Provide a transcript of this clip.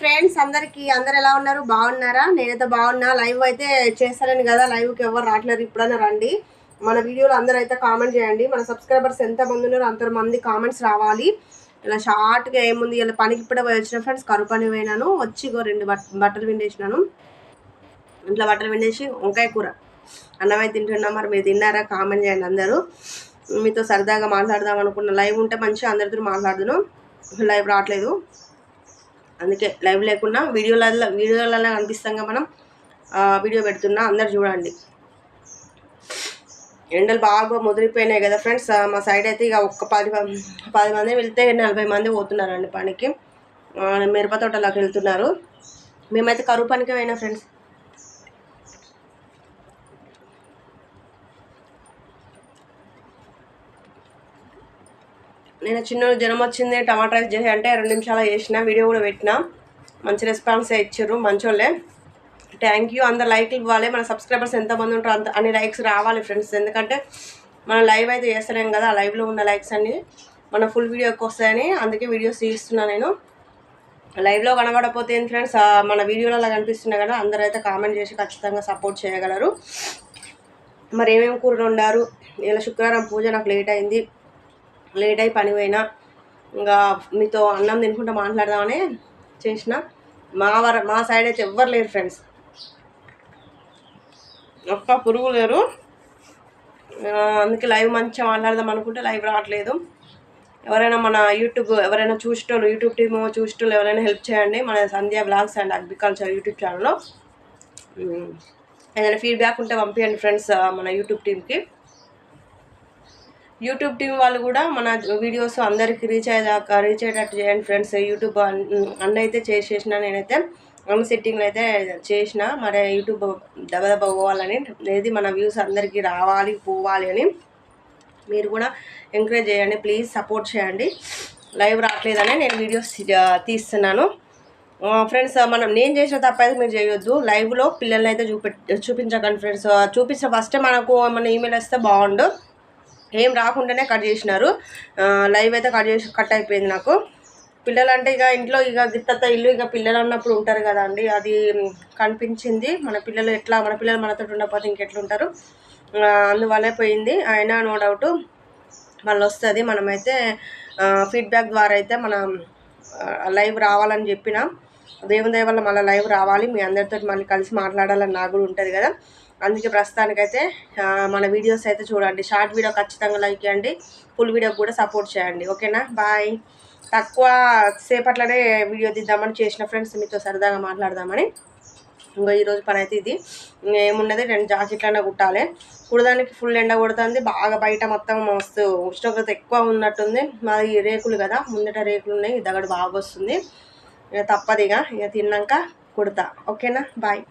Friends అందరికీ అందరు ఎలా ఉన్నారు? బాగున్నారా? నేనైతే బాగున్నా. లైవ్ అయితే చేస్తానని కదా లైవ్కి ఎవరు రావట్లేరు. ఇప్పుడైనా రండి. మన వీడియోలో అందరూ అయితే కామెంట్ చేయండి. మన సబ్స్క్రైబర్స్ ఎంత మంది ఉన్నారో అంత మంది కామెంట్స్ రావాలి. ఇలా షార్ట్గా ఏముంది? ఇలా పనికి ఇప్పుడే పోయి వచ్చిన ఫ్రెండ్స్ కరువు పని పోయినాను. వచ్చి రెండు బట్ బట్టలు విండేసినాను. ఇంట్లో బట్టలు విండేసి వంకాయ కూర. అన్నమే తింటున్నాం. తింటున్నా మరి మీరు తిన్నారా? కామెంట్ చేయండి అందరూ. మీతో సరదాగా మాట్లాడదాం అనుకున్న లైవ్ ఉంటే మంచిగా అందరితో మాట్లాడుదును. లైవ్ రావట్లేదు. అందుకే లైవ్ లేకుండా వీడియోలలో వీడియోలలో కనిపిస్తాం మనం వీడియో పెడుతున్నా. అందరు చూడండి. ఎండలు బాగా ముదిరిపోయినాయి కదా ఫ్రెండ్స్. మా సైడ్ అయితే ఇక ఒక్క పది పది మంది వెళ్తే నలభై మంది పోతున్నారండి పనికి. మిరప తోటలోకి వెళ్తున్నారు. మేమైతే కరువు పనికి పోయినా ఫ్రెండ్స్. నేను చిన్న జనం వచ్చింది టమాటా రైస్ చేసి అంటే రెండు నిమిషాలు చేసిన వీడియో కూడా పెట్టిన. మంచి రెస్పాన్స్ ఇచ్చారు మంచోళ్ళే. థ్యాంక్ యూ అందరు లైక్లు ఇవ్వాలి. మన సబ్స్క్రైబర్స్ ఎంతమంది ఉంటారో అంత అన్ని లైక్స్ రావాలి ఫ్రెండ్స్. ఎందుకంటే మనం లైవ్ అయితే చేస్తలేం కదా ఆ లైవ్లో ఉన్న లైక్స్ అన్ని మన ఫుల్ వీడియోకి వస్తాయని అందుకే వీడియోస్ తీస్తున్నాను నేను. లైవ్లో కనబడపోతే ఏంటి ఫ్రెండ్స్ మన వీడియోలలో కనిపిస్తున్నాయి కదా అందరూ అయితే కామెంట్ చేసి ఖచ్చితంగా సపోర్ట్ చేయగలరు. మరి ఏమేమి కూరలు వండారు? ఇలా శుక్రవారం పూజ నాకు లేట్ అయింది. లేట్ అయి పని పోయినా ఇంకా మీతో అన్నం తినుకుంటూ మాట్లాడదామనే చేసిన. మా వర మా సైడ్ అయితే ఎవ్వరు లేరు ఫ్రెండ్స్ ఒక్క పురుగు లేరు. అందుకే లైవ్ మంచిగా మాట్లాడదాం అనుకుంటే లైవ్ రావట్లేదు. ఎవరైనా మన యూట్యూబ్ ఎవరైనా చూసేటోళ్ళు యూట్యూబ్ టీమ్ చూసేటోళ్ళు ఎవరైనా హెల్ప్ చేయండి. మన Sandhya blogs and agriculture YouTube ఛానల్లో. ఏదైనా ఫీడ్బ్యాక్ ఉంటే పంపించండి ఫ్రెండ్స్ మన యూట్యూబ్ టీమ్కి. యూట్యూబ్ టీం వాళ్ళు కూడా మన వీడియోస్ అందరికి రీచ్ అయ్యేదాకా రీచ్ అయ్యేటట్టు చేయండి ఫ్రెండ్స్. యూట్యూబ్ అన్న అయితే చేసేసిన నేనైతే అన్ని సెట్టింగ్లు అయితే చేసిన మరి యూట్యూబ్ దెబ్బదెబ్బ పోవాలని ఏది మన వ్యూస్ అందరికీ రావాలి పోవాలి అని మీరు కూడా ఎంకరేజ్ చేయండి. ప్లీజ్ సపోర్ట్ చేయండి. లైవ్ రావట్లేదని నేను వీడియోస్ తీస్తున్నాను. ఫ్రెండ్స్ మనం నేను చేసిన తప్పైతే మీరు చేయొద్దు. లైవ్లో పిల్లల్ని అయితే చూపె చూపించకండి ఫ్రెండ్స్. చూపించిన ఫస్ట్ మనకు మన ఈమెయిల్ వస్తే బాగుండు. ఏం రాకుండానే కట్ చేసినారు. లైవ్ అయితే కట్ చేసి కట్ అయిపోయింది నాకు. పిల్లలు అంటే ఇక ఇంట్లో ఇక గిత్తత ఇల్లు ఇక పిల్లలు అన్నప్పుడు ఉంటారు కదా అండి. అది కనిపించింది. మన పిల్లలు ఎట్లా మన పిల్లలు మనతో ఉండకపోతే ఇంకెట్లుంటారు? అందువల్లే పోయింది. అయినా నో డౌట్ మళ్ళీ వస్తుంది. మనమైతే ఫీడ్బ్యాక్ ద్వారా అయితే మనం లైవ్ రావాలని చెప్పిన. దేవుని దయ వల్ల మళ్ళీ లైవ్ రావాలి. మీ అందరితో మళ్ళీ కలిసి మాట్లాడాలని నాకు కూడా ఉంటుంది కదా. అందుకే ప్రస్తుతానికైతే మన వీడియోస్ అయితే చూడండి. షార్ట్ వీడియో ఖచ్చితంగా లైక్ చేయండి. ఫుల్ వీడియో కూడా సపోర్ట్ చేయండి. ఓకేనా? బాయ్. తక్కువ సేపట్లోనే వీడియో తీద్దామని చేసిన ఫ్రెండ్స్ మీతో సరదాగా మాట్లాడదామని. ఇంకా ఈరోజు పని అయితే ఇది. ఏమున్నది? రెండు జాకెట్లైనా కుట్టాలి. కుడదానికి ఫుల్ ఎండ కొడుతుంది. బాగా బయట మొత్తం మస్తు ఉష్ణోగ్రత ఎక్కువ ఉన్నట్టుంది. మాది రేకులు కదా. ముందట రేకులు ఉన్నాయి. దగడు బాగా వస్తుంది. ఇక తప్పదు ఇక. ఇక తిన్నాక కుడతా. ఓకేనా? బాయ్.